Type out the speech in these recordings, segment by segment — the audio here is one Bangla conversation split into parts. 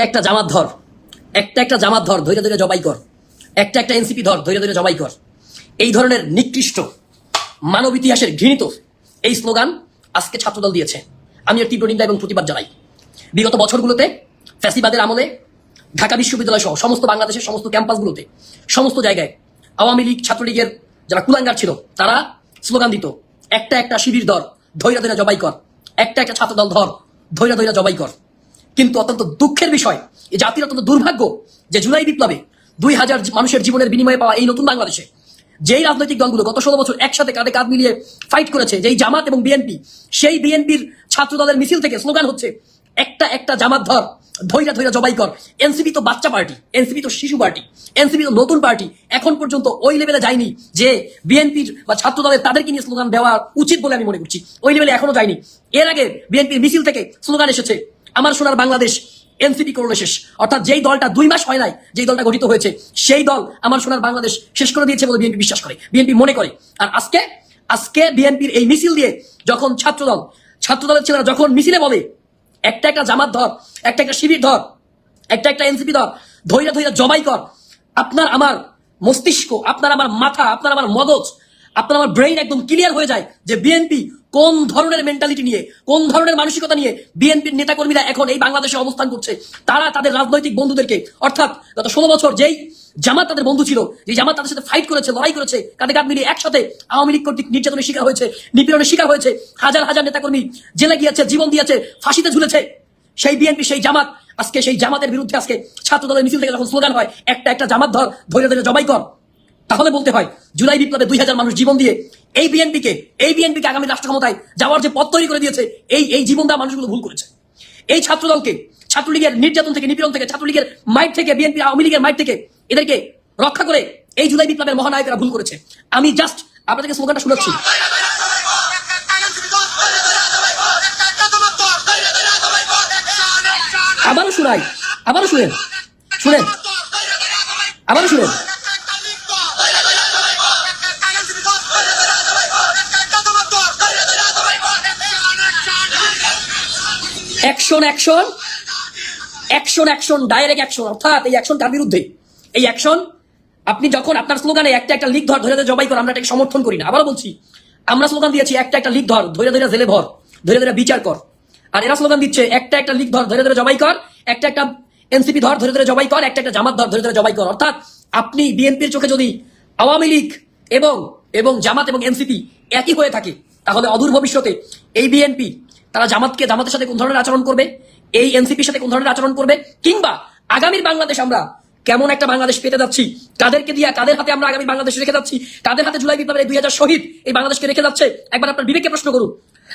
একটা একটা জামাত ধর। একটা একটা জামাত ধর, ধৈর্য ধৈর্য জবাই কর। একটা একটা এনসিপি ধর, ধৈর্য ধৈর্য জবাই কর। এই ধরনের নিকৃষ্ট, মানব ইতিহাসের ঘৃণিত এই স্লোগান আজকে ছাত্রদল দিয়েছে। আমি এর তীব্র নিন্দা এবং প্রতিবাদ জানাই। বিগত বছরগুলোতে ফ্যাসিবাদের আমলে ঢাকা বিশ্ববিদ্যালয় সহ সমস্ত বাংলাদেশের সমস্ত ক্যাম্পাসগুলোতে, সমস্ত জায়গায় আওয়ামী লীগ ছাত্রলীগের যারা কুলাঙ্গার ছিল, তারা স্লোগান দিত, একটা একটা শিবির ধর, ধৈর্য ধৈর্য জবাই কর। একটা একটা ছাত্রদল ধর, ধৈর্য ধৈর্য জবাই কর। কিন্তু অত্যন্ত দুঃখের বিষয়, এই জাতির অত্যন্ত দুর্ভাগ্য যে জুলাই বিপ্লবে দুই হাজার মানুষের জীবনের বিনিময়ে পাওয়া এই নতুন বাংলাদেশে, যেই রাজনৈতিক দলগুলো গত ষোলো বছর একসাথে কাঁধে কাঁধ মিলিয়ে ফাইট করেছে, যেই জামাত এবং বিএনপি সেই বিএনপির ছাত্র দলের মিছিল থেকে স্লোগান হচ্ছে, একটা একটা জামাত ধর ধৈর্য ধৈর্য জবাই কর। এনসিপি তো বাচ্চা পার্টি এনসিপি তো শিশু পার্টি এনসিপি তো নতুন পার্টি, এখন পর্যন্ত ওই লেভেলে যায়নি যে বিএনপির বা ছাত্র দলের তাদেরকে নিয়ে স্লোগান দেওয়া উচিত বলে আমি মনে করছি, ওই লেভেলে এখনও যায়নি। এর আগে বিএনপির মিছিল থেকে স্লোগান এসেছে আমার সোনার বাংলাদেশ এনসিপি করল শেষ। অর্থাৎ যেই দলটা দুই মাস হয় নাই, যেই দলটা গঠিত হয়েছে, সেই দল আমার সোনার বাংলাদেশ শেষ করে দিয়েছে বলে বিএনপি বিশ্বাস করে, বিএনপি মনে করে। আর আজকে আজকে বিএনপির এই মিছিল দিয়ে যখন ছাত্রদল, ছাত্রদলের ছেলেরা যখন মিছিলে বলে, একটা একটা জামাত ধর, একটা একটা শিবির ধর, একটা একটা এনসিপি ধর, ধৈর্য ধৈর্য জবাই কর, আপনার আমার মস্তিষ্ক, আপনার আমার মাথা, আপনার আমার মগজ আপনার আমার ব্রেইন একদম ক্লিয়ার হয়ে যায় যে বিএনপি কোন ধরনের মেন্টালিটি নিয়ে, কোন ধরনের মানসিকতা নিয়ে বিএনপির নেতাকর্মীরা এখন এই বাংলাদেশে অবস্থান করছে। তারা তাদের রাজনৈতিক বন্ধুদেরকে, অর্থাৎ গত ষোলো বছর যেই জামাত তাদের বন্ধু ছিল, যে জামাত তাদের সাথে ফাইট করেছে, লড়াই করেছে, কাঁধে কাঁধ মিলিয়ে একসাথে আওয়ামী লীগ কর্তৃক নির্যাতনের শিকার হয়েছে, নিপীড়নের শিকার হয়েছে, হাজার হাজার নেতাকর্মী জেলে গিয়েছে, জীবন দিয়েছে, ফাঁসিতে ঝুলেছে। সেই বিএনপি সেই জামাত, আজকে সেই জামাতের বিরুদ্ধে আজকে ছাত্র দলের মিছিল থেকে যখন স্লোগান হয়, একটা একটা জামাত ধর, ধৈর্য ধরে জবাই কর। তাহলে বলতে হয়, জুলাই বিপ্লবে দুই হাজার মানুষ জীবন দিয়ে এই বিএনপিকে এই বিএনপিকে আগামী রাষ্ট্র ক্ষমতায় যাওয়ার যে পথ তৈরি করে দিয়েছে, এই এই জীবন দেওয়া মানুষগুলো ভুল করেছে। এই ছাত্রদলকে, ছাত্রলীগের নির্যাতন থেকে নিপীড়ন থেকে, ছাত্রলীগের মাইট থেকে, বিএনপি, আওয়ামী লীগের মাইট থেকে এদেরকে রক্ষা করে এই জুলাই বিপ্লবের মহানায়করা ভুল করেছে। আমি জাস্ট আপনাদেরকে স্লোগানটা শোনাচ্ছি। আবারও শুনাই, আবারও শুনেন শুনেন, আবারও শুনেন। Action action action action, direct action, অর্থাৎ এই অ্যাকশন বিরুদ্ধে। এই অ্যাকশন, আপনি যখন আপনার স্লোগানে একটা একটা লিগ ধর ধরে জবাই কর, আমরা এটাকে সমর্থন করি না। আবারও বলছি, আমরা স্লোগান দিয়েছি, একটা একটা লিগ ধর, ধরে ধরে জেলে ভর, ধরে ধরে বিচার কর। আর এরা স্লোগান দিচ্ছে, একটা একটা লিগ ধর, ধরে ধরে জবাই কর, একটা একটা এনসিপি ধর, ধরে ধরে জবাই কর, একটা একটা জামাত ধর, ধরে ধরে জবাই কর। অর্থাৎ আপনি বিএনপির চোখে যদি আওয়ামী লীগ এবং এবং জামাত এবং এনসিপি একই হয়ে থাকে, তাহলে অদূর ভবিষ্যতে এই বিএনপি তারা জামাতকে, জামাতের সাথে কোন ধরনের আচরণ করবে? এই এনসিপির সাথে কোন ধরনের আচরণ করবে? কিংবা আগামীর বাংলাদেশ আমরা কেমন একটা বাংলাদেশ পেতে যাচ্ছি? কাদেরকে দিয়া, কাদের হাতে আমরা আগামী বাংলাদেশ রেখে যাচ্ছি? কাদের হাতে জুলাই বিপ্লবের দুই হাজার শহীদ এই বাংলাদেশকে রেখে যাচ্ছে? একবার আপনার বিবেককে প্রশ্ন করুন।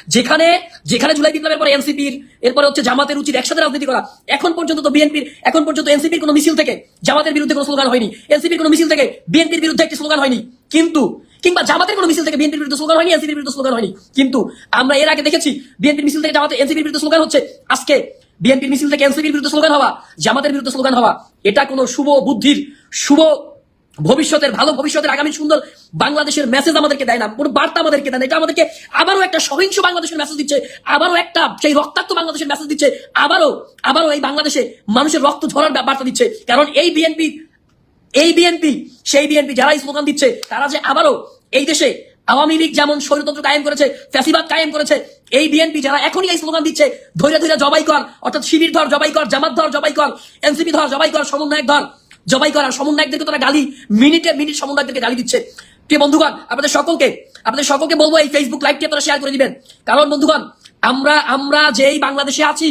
যেখানে যেখানে জুলাই বিপ্লবের পরে এনসিপির, এরপরে হচ্ছে জামাতের উচিত একসাথে রাজনীতি করা। এখন পর্যন্ত তো বিএনপির, এখন পর্যন্ত এনসিপির কোনো মিছিল থেকে জামাতের বিরুদ্ধে কোনো স্লোগান হয়নি। এনসিপির কোনো মিছিল থেকে বিএনপির বিরুদ্ধে একটি স্লোগান হয়নি। কিন্তু কিংবা জামাতের কোনো মিছিল থেকে বিএনপির বিরুদ্ধে স্লোগান হয়নি, এনসিপির বিরুদ্ধে স্লোগান হয়নি। কিন্তু আমরা এর আগে দেখেছি, বিএনপির মিছিল থেকে জামাতের এনসিপির বিরুদ্ধে স্লোগান হচ্ছে, আজকে বিএনপির মিছিল থেকে এনসিপির বিরুদ্ধে স্লোগান হওয়া, জামাতের বিরুদ্ধে স্লোগান হওয়া, এটা কোনো শুভ বুদ্ধির, শুভ ভবিষ্যতের, ভালো ভবিষ্যতের, আগামী সুন্দর বাংলাদেশের মেসেজ আমাদেরকে দেয় না, কোনো বার্তা আমাদেরকে দেয় না। এটা আমাদেরকে আবারও একটা সহিংস বাংলাদেশের মেসেজ দিচ্ছে, আবারও একটা সেই রক্তাক্ত বাংলাদেশের মেসেজ দিচ্ছে, আবারও আবারও এই বাংলাদেশে মানুষের রক্ত ঝরার বার্তা দিচ্ছে। কারণ এই বিএনপি এই বিএনপি, সেই বিএনপি যারা এই স্লোগান দিচ্ছে, তারা যে আবারও এই দেশে আওয়ামী লীগ যেমন স্বৈরতন্ত্র কায়েম করেছে, ফ্যাসিবাদ কায়েম করেছে, এই বিএনপি যারা এখনই এই স্লোগান দিচ্ছে, ধৈর্য ধৈর্য জবাই কর, অর্থাৎ শিবির ধর, জবাই কর, জামাত ধর, জবাই কর, এনসিপি ধর, জবাই কর, সমন্বয়ক ধর, জবাই কর, আর সমন্বয়কদেরকে তারা গালি, মিনিটে মিনিট সমন্বয়কদেরকে গালি দিচ্ছে। প্রিয় বন্ধুগণ, আপনাদের সকলকে আপনাদের সকলকে বলব এই ফেসবুক লাইভটি আপনারা শেয়ার করে দিবেন। কারণ বন্ধুগণ, আমরা আমরা যেই বাংলাদেশে আছি,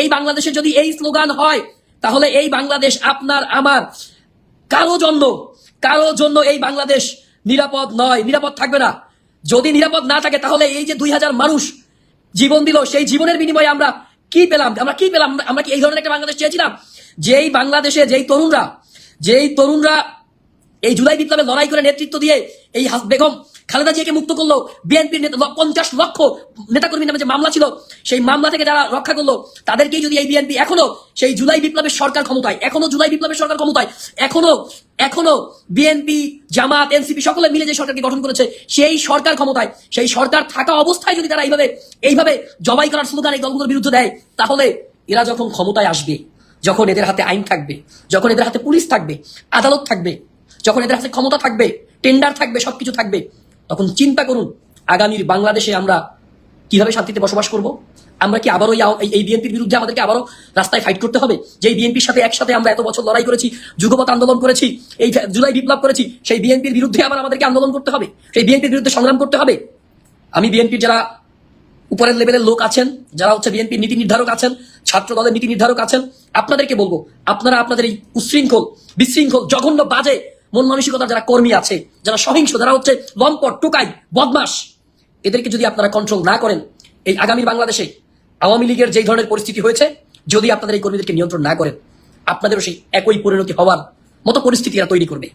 এই বাংলাদেশে যদি এই স্লোগান হয়, তাহলে এই বাংলাদেশ আপনার, আমার। কারও জন্য কারও জন্য এই বাংলাদেশ নিরাপদ নয়, নিরাপদ থাকবে না। যদি নিরাপদ না থাকে, তাহলে এই যে দুই হাজার মানুষ জীবন দিল, সেই জীবনের বিনিময়ে আমরা কি পেলাম? আমরা কি পেলাম? আমরা- কি এই ধরনের একটা বাংলাদেশ চেয়েছিলাম? যেই বাংলাদেশে যেই তরুণরা যেই তরুণরা এই জুলাই বিপ্লবে লড়াই করে নেতৃত্ব দিয়ে এই বেগম খালেদা জিয়াকে মুক্ত করল বিএনপির পঞ্চাশ লক্ষ নেতাকর্মীর নামে যে মামলা ছিল, সেই মামলা থেকে যারা রক্ষা করল, তাদেরকেই যদি এই বিএনপি এখনও সেই জুলাই বিপ্লবের সরকার ক্ষমতায়, এখনও জুলাই বিপ্লবের সরকার ক্ষমতায়, এখনও এখনও বিএনপি, জামাত, এনসিপি সকলে মিলে যে সরকারকে গঠন করেছে, সেই সরকার ক্ষমতায়, সেই সরকার থাকা অবস্থায় যদি তারা এইভাবে এইভাবে জবাই করার স্লোগান এই দলগুলোর বিরুদ্ধে দেয়, তাহলে এরা যখন ক্ষমতায় আসবে, যখন এদের হাতে আইন থাকবে, যখন এদের হাতে পুলিশ থাকবে, আদালত থাকবে, যখন এদের হাতে ক্ষমতা থাকবে টেন্ডার থাকবে, সবকিছু থাকবে তখন চিন্তা করুন আগামীর বাংলাদেশে আমরা কীভাবে শান্তিতে বসবাস করব? আমরা কি আবারও এই বিএনপির বিরুদ্ধে আমাদেরকে আবারও রাস্তায় ফাইট করতে হবে? যে বিএনপির সাথে একসাথে আমরা এত বছর লড়াই করেছি যুগপথ আন্দোলন করেছি, এই জুলাই বিপ্লব করেছি, সেই বিএনপির বিরুদ্ধে আবার আমাদেরকে আন্দোলন করতে হবে? সেই বিএনপির বিরুদ্ধে সংগ্রাম করতে হবে? আমি বিএনপির যারা উপরের লেভেলের লোক আছেন, যারা হচ্ছে বিএনপির নীতি নির্ধারক আছেন ছাত্র দলের নীতি নির্ধারক আছেন, আপনাদেরকে বলব, আপনারা আপনাদের এই উশৃঙ্খল, বিশৃঙ্খল, জঘন্য বাজে মন মানসিকতার যারা কর্মী আছে, যারা সহিংস যারা হচ্ছে লম্পট, টোকাই বদমাস এদেরকে যদি আপনারা কন্ট্রোল না করেন, এই আগামী বাংলাদেশে আওয়ামী লীগের যেই ধরনের পরিস্থিতি হয়েছে, যদি আপনাদের এই কর্মীদেরকে নিয়ন্ত্রণ না করেন, আপনাদেরও সেই একই পরিণতি হওয়ার মতো পরিস্থিতি এরা তৈরি করবে।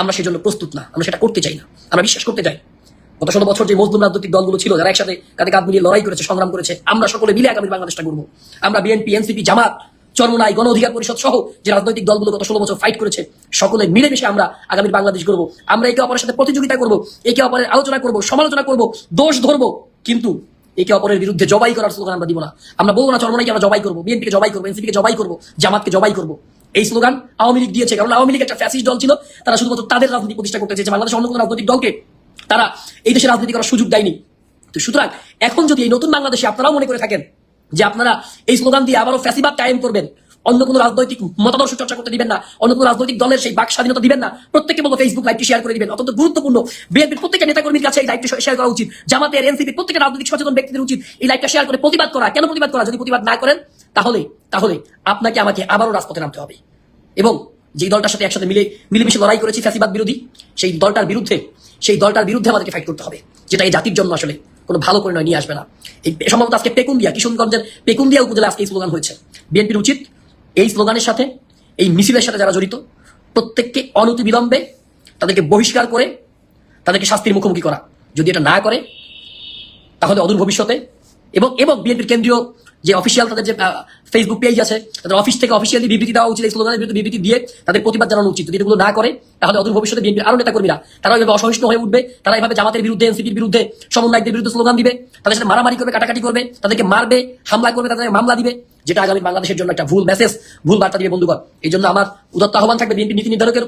আমরা সেজন্য প্রস্তুত না, আমরা সেটা করতে চাই না, আমরা বিশ্বাস করতে চাই। গত ষোলো বছর যে মজলুম রাজনৈতিক দলগুলো ছিল, যারা একসাথে কাঁধে কাঁধ মিলিয়ে লড়াই করেছে, সংগ্রাম করেছে, আমরা সকলে মিলে আগামী বাংলাদেশটা করব আমরা বিএনপি, এনসিপি, জামাত চরমনাই গণ অধিকার পরিষদ সহ যে রাজনৈতিক দলগুলো গত ষোলো বছর ফাইট করেছে, সকলে মিলেমিশে আমরা আগামী বাংলাদেশ করব আমরা একে অপরের সাথে প্রতিযোগিতা করব, একে অপরের আলোচনা করব, সমালোচনা করব, দোষ ধরবো, কিন্তু একে অপরের বিরুদ্ধে জবাই করার স্লোগান আমরা দিব না। আমরা বলব না, চরমনাইকে আমরা জবাই করব, বিএনপিকে জবাই করব, এনসিপিকে জবাই করব, জামাতকে জবাই করব। এই স্লোগান আওয়ামী লীগ দিয়েছে, কারণ আওয়ামী লীগ একটা ফ্যাসিস্ট দল ছিল, তারা শুধুমাত্র তাদের রাজনীতি প্রতিষ্ঠা করতে চেয়েছে, বাংলাদেশের অন্য কোনো রাজনৈতিক দলকে তারা এই দেশে রাজনীতি করার সুযোগ দেয়নি। তো সুতরাং এখন যদি এই নতুন বাংলাদেশে আপনারাও মনে করে থাকেন যে আপনারা এই স্লোগান দিয়ে আবারও ফ্যাসিবাদ কায়েম করবেন। অন্য কোনো রাজনৈতিক মতাদর্শ চর্চা করতে দিবেন না। অন্য কোনো রাজনৈতিক দলের সেই বাক স্বাধীনতা দিবেন না। প্রত্যেকে বলব ফেসবুক লাইভটি শেয়ার করে দিবেন। অত্যন্ত গুরুত্বপূর্ণ। বিএনপির প্রত্যেকটা নেতাকর্মীর কাছে এই লাইভটি শেয়ার করা উচিত। জামাতের এনসিপি প্রত্যেকটা রাজনৈতিক সচেতন ব্যক্তিদের উচিত এই লাইভটা শেয়ার করে প্রতিবাদ করা। কেন প্রতিবাদ করা? যদি প্রতিবাদ না করেন, তাহলে তাহলে আপনাকে আমাকে আবারও রাজপথে নামতে হবে। এবং যে দলটার সাথে একসাথে মিলে মিলেমিশে লড়াই করেছি ফ্যাসিবাদ বিরোধী, সেই দলটার বিরুদ্ধে সেই দলটার বিরুদ্ধে আমাদেরকে ফাইট করতে হবে। যেটা এই জাতির জন্য আসলে কোনো ভালো পরিণয় নিয়ে আসবে না। এই সম্ভবত আজকে পেকুন্দিয়া, কিশোরগঞ্জের পেকুন্দিয়া উপজেলা আজকে এই স্লোগান হয়েছে। বিএনপির উচিত এই স্লোগানের সাথে, এই মিছিলের সাথে যারা জড়িত, প্রত্যেককে অনতি বিলম্বে তাদেরকে বহিষ্কার করে, তাদেরকে শাস্তির মুখোমুখি করা। যদি এটা না করে, তাহলে অদূর ভবিষ্যতে এবং এবং বিএনপির কেন্দ্রীয় যে অফিসিয়াল তাদের যে ফেসবুক পেজ আছে, তাদের অফিস থেকে অফিসিয়ালি বিবৃতি দেওয়া উচিত এই স্লোগানের বিরুদ্ধে বিবৃতি দিয়ে তাদের প্রতিবাদ জানানো উচিত। যদি এগুলো না করে, তাহলে অদূর ভবিষ্যতে বিএনপির আরও নেতাকর্মীরা তারা এভাবে অসহিষ্ণু হয়ে উঠবে, তারা এভাবে জামাতের বিরুদ্ধে, এনসিপির বিরুদ্ধে, সমন্বয়কদের বিরুদ্ধে স্লোগান দিবে, তাদের সাথে মারামারি করবে, কাটাকাটি করবে, তাদেরকে মারবে, হামলা করবে তাদের মামলা দিবে। যেটা আগামী বাংলাদেশের জন্য একটা ভুল মেসেজ ভুল বার্তা দিবে বন্ধুগণ। এই জন্য আমার উদত্ত আহ্বান থাকবে বিএনপি নীতি নির্ধারকের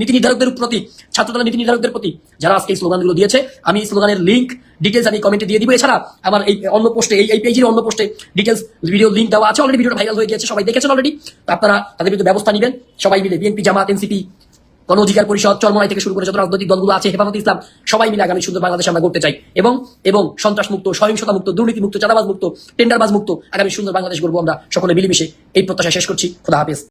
নীতি নির্ধারকদের প্রতি, ছাত্রদলের নীতি নির্ধারকদের প্রতি, যারা আজকে এই স্লোগানগুলো দিয়েছে। আমি স্লোগানের লিঙ্ক ডিটেলস আমি কমেন্টে দিয়ে দিব। এছাড়া আমার এই অন্য পোস্টে এই এই পেজের অন্য পোস্টে ডিটেলস ভিডিও লিঙ্ক দেওয়া আছে। অলরেডি ভিডিওটা ভাইরাল হয়ে গিয়েছে, সবাই দেখেছেন অলরেডি আপনারা তাদের বিরুদ্ধে ব্যবস্থা নেবেন। সবাই মিলে বিএনপি, জামাত এনসিপি গণ অধিকার পরিষদ, চরমনাই থেকে শুরু করে যত রাজনৈতিক দলগুলো আছে, হেফাজত ইসলাম, সবাই মিলে আগামী সুন্দর বাংলাদেশ আমরা করতে চাই। এবং এবং সন্ত্রাস মুক্ত সহিংসতা মুক্ত দুর্নীতি মুক্ত চাঁদাবাজ মুক্ত টেন্ডারবাজ মুক্ত আগামী সুন্দর বাংলাদেশ গড়বো আমরা সকলে মিলেমিশে। এই প্রত্যাশা শেষ করছি। খোদা হাফেজ।